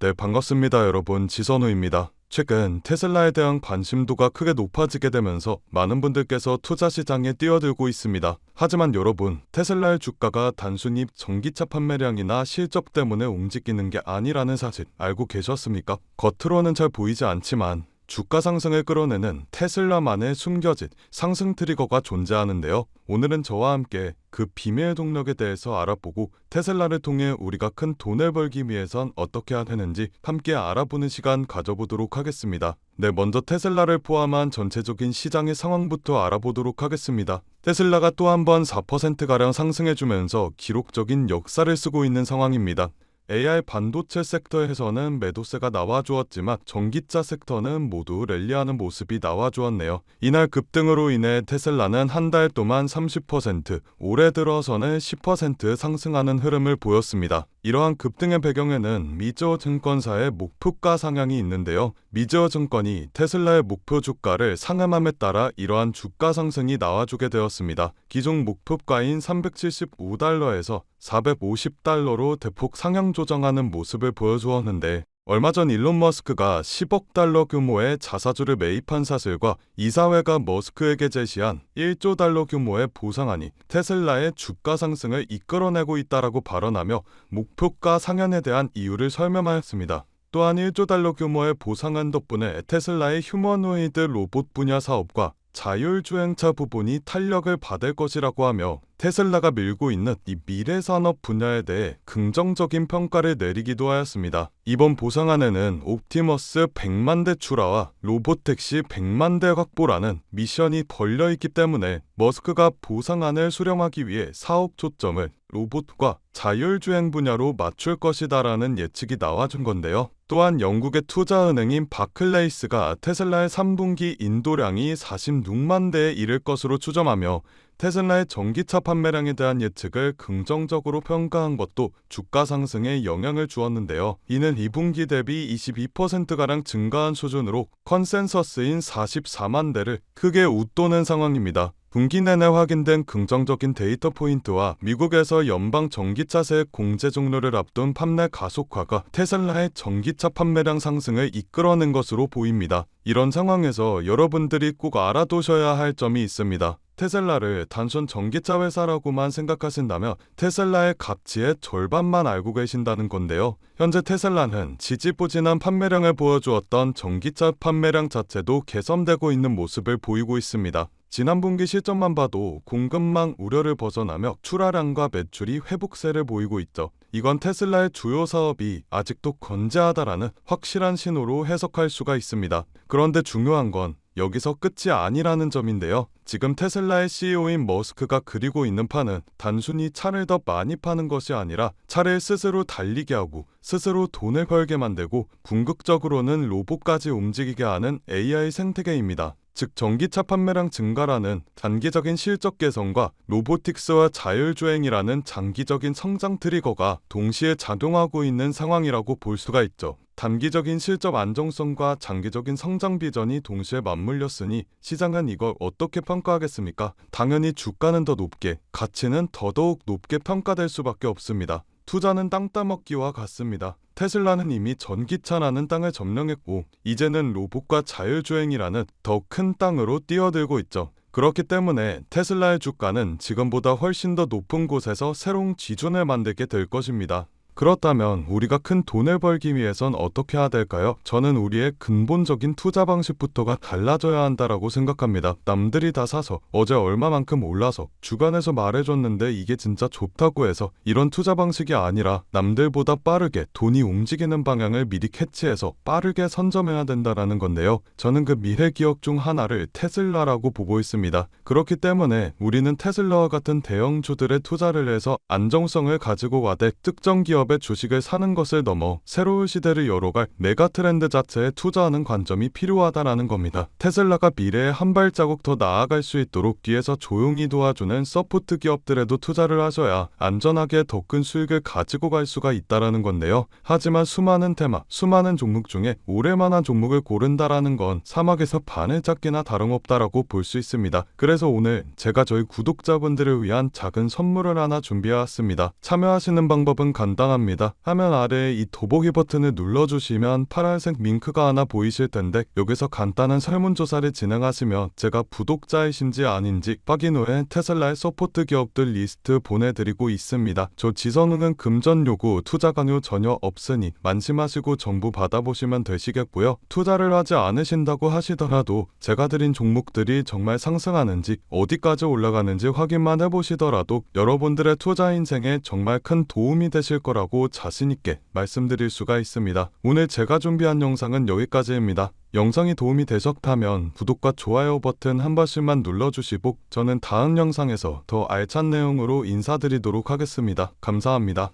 네, 반갑습니다, 여러분. 지선우입니다. 최근 테슬라에 대한 관심도가 크게 높아지게 되면서 많은 분들께서 투자 시장에 뛰어들고 있습니다. 하지만 여러분, 테슬라의 주가가 단순히 전기차 판매량이나 실적 때문에 움직이는 게 아니라는 사실 알고 계셨습니까? 겉으로는 잘 보이지 않지만 주가 상승을 끌어내는 테슬라만의 숨겨진 상승 트리거가 존재하는데요. 오늘은 저와 함께 그 비밀 동력에 대해서 알아보고 테슬라를 통해 우리가 큰 돈을 벌기 위해선 어떻게 해야 되는지 함께 알아보는 시간 가져보도록 하겠습니다. 네, 먼저 테슬라를 포함한 전체적인 시장의 상황부터 알아보도록 하겠습니다. 테슬라가 또 한 번 4%가량 상승해주면서 기록적인 역사를 쓰고 있는 상황입니다. AI 반도체 섹터에서는 매도세가 나와주었지만 전기차 섹터는 모두 랠리하는 모습이 나와주었네요. 이날 급등으로 인해 테슬라는 한 달 동안 30%, 올해 들어서는 10% 상승하는 흐름을 보였습니다. 이러한 급등의 배경에는 미저 증권사의 목표가 상향이 있는데요. 미저 증권이 테슬라의 목표 주가를 상향함에 따라 이러한 주가 상승이 나와주게 되었습니다. 기존 목표가인 375달러에서 450달러로 대폭 상향 조정하는 모습을 보여주었는데 얼마 전 일론 머스크가 10억 달러 규모의 자사주를 매입한 사실과 이사회가 머스크에게 제시한 1조 달러 규모의 보상안이 테슬라의 주가 상승을 이끌어내고 있다라고 발언하며 목표가 상향에 대한 이유를 설명하였습니다. 또한 1조 달러 규모의 보상안 덕분에 테슬라의 휴머노이드 로봇 분야 사업과 자율주행차 부분이 탄력을 받을 것이라고 하며 테슬라가 밀고 있는 이 미래 산업 분야에 대해 긍정적인 평가를 내리기도 하였습니다. 이번 보상안에는 옵티머스 100만 대 출하와 로보택시 100만 대 확보라는 미션이 걸려 있기 때문에 머스크가 보상안을 수령하기 위해 사업 초점을 로봇과 자율주행 분야로 맞출 것이다라는 예측이 나와준 건데요. 또한 영국의 투자은행인 바클레이스가 테슬라의 3분기 인도량이 46만 대에 이를 것으로 추정하며 테슬라의 전기차 판매량에 대한 예측을 긍정적으로 평가한 것도 주가 상승에 영향을 주었는데요. 이는 2분기 대비 22%가량 증가한 수준으로 컨센서스인 44만 대를 크게 웃도는 상황입니다. 분기 내내 확인된 긍정적인 데이터 포인트와 미국에서 연방 전기차세 공제 종료를 앞둔 판매 가속화가 테슬라의 전기차 판매량 상승을 이끌어낸 것으로 보입니다. 이런 상황에서 여러분들이 꼭 알아두셔야 할 점이 있습니다. 테슬라를 단순 전기차 회사라고만 생각하신다면 테슬라의 가치의 절반만 알고 계신다는 건데요. 현재 테슬라는 지지부진한 판매량을 보여주었던 전기차 판매량 자체도 개선되고 있는 모습을 보이고 있습니다. 지난 분기 실적만 봐도 공급망 우려를 벗어나며 출하량과 매출이 회복세를 보이고 있죠. 이건 테슬라의 주요 사업이 아직도 건재하다라는 확실한 신호로 해석할 수가 있습니다. 그런데 중요한 건 여기서 끝이 아니라는 점인데요. 지금 테슬라의 CEO인 머스크가 그리고 있는 판은 단순히 차를 더 많이 파는 것이 아니라 차를 스스로 달리게 하고 스스로 돈을 벌게 만들고 궁극적으로는 로봇까지 움직이게 하는 AI 생태계입니다. 즉 전기차 판매량 증가라는 단기적인 실적 개선과 로보틱스와 자율주행이라는 장기적인 성장 트리거가 동시에 작용하고 있는 상황이라고 볼 수가 있죠. 단기적인 실적 안정성과 장기적인 성장 비전이 동시에 맞물렸으니 시장은 이걸 어떻게 평가하겠습니까? 당연히 주가는 더 높게, 가치는 더더욱 높게 평가될 수밖에 없습니다. 투자는 땅 따먹기와 같습니다. 테슬라는 이미 전기차라는 땅을 점령했고 이제는 로봇과 자율주행이라는 더 큰 땅으로 뛰어들고 있죠. 그렇기 때문에 테슬라의 주가는 지금보다 훨씬 더 높은 곳에서 새로운 기준을 만들게 될 것입니다. 그렇다면 우리가 큰 돈을 벌기 위해선 어떻게 해야 될까요? 저는 우리의 근본적인 투자 방식부터가 달라져야 한다라고 생각합니다. 남들이 다 사서 어제 얼마만큼 올라서 주간에서 말해줬는데 이게 진짜 좋다고 해서 이런 투자 방식이 아니라 남들보다 빠르게 돈이 움직이는 방향을 미리 캐치해서 빠르게 선점해야 된다라는 건데요. 저는 그 미래 기업 중 하나를 테슬라라고 보고 있습니다. 그렇기 때문에 우리는 테슬라와 같은 대형주들의 투자를 해서 안정성을 가지고 와대 특정 기업 기업의 주식을 사는 것을 넘어 새로운 시대를 열어갈 메가 트렌드 자체에 투자하는 관점이 필요하다라는 겁니다. 테슬라가 미래에 한 발자국 더 나아갈 수 있도록 뒤에서 조용히 도와주는 서포트 기업들에도 투자를 하셔야 안전하게 더 큰 수익을 가지고 갈 수가 있다라는 건데요. 하지만 수많은 테마, 수많은 종목 중에 오래만한 종목을 고른다라는 건 사막에서 바늘 잡기나 다름없다라고 볼 수 있습니다. 그래서 오늘 제가 저희 구독자분들을 위한 작은 선물을 하나 준비해왔습니다. 참여하시는 방법은 간단합니다. 감사합니다. 화면 아래 이 더보기 버튼을 눌러주시면 파란색 링크가 하나 보이실 텐데 여기서 간단한 설문조사를 진행하시면 제가 구독자이신지 아닌지 확인 후에 테슬라의 서포트 기업들 리스트 보내드리고 있습니다. 저 지선우는 금전 요구, 투자 강요 전혀 없으니 만심하시고 정보 받아보시면 되시겠고요. 투자를 하지 않으신다고 하시더라도 제가 드린 종목들이 정말 상승하는지 어디까지 올라가는지 확인만 해보시더라도 여러분들의 투자 인생에 정말 큰 도움이 되실 거 라고 자신있게 말씀드릴 수가 있습니다. 오늘 제가 준비한 영상은 여기까지입니다. 영상이 도움이 되셨다면 구독과 좋아요 버튼 한 번씩만 눌러주시고 저는 다음 영상에서 더 알찬 내용으로 인사드리도록 하겠습니다. 감사합니다.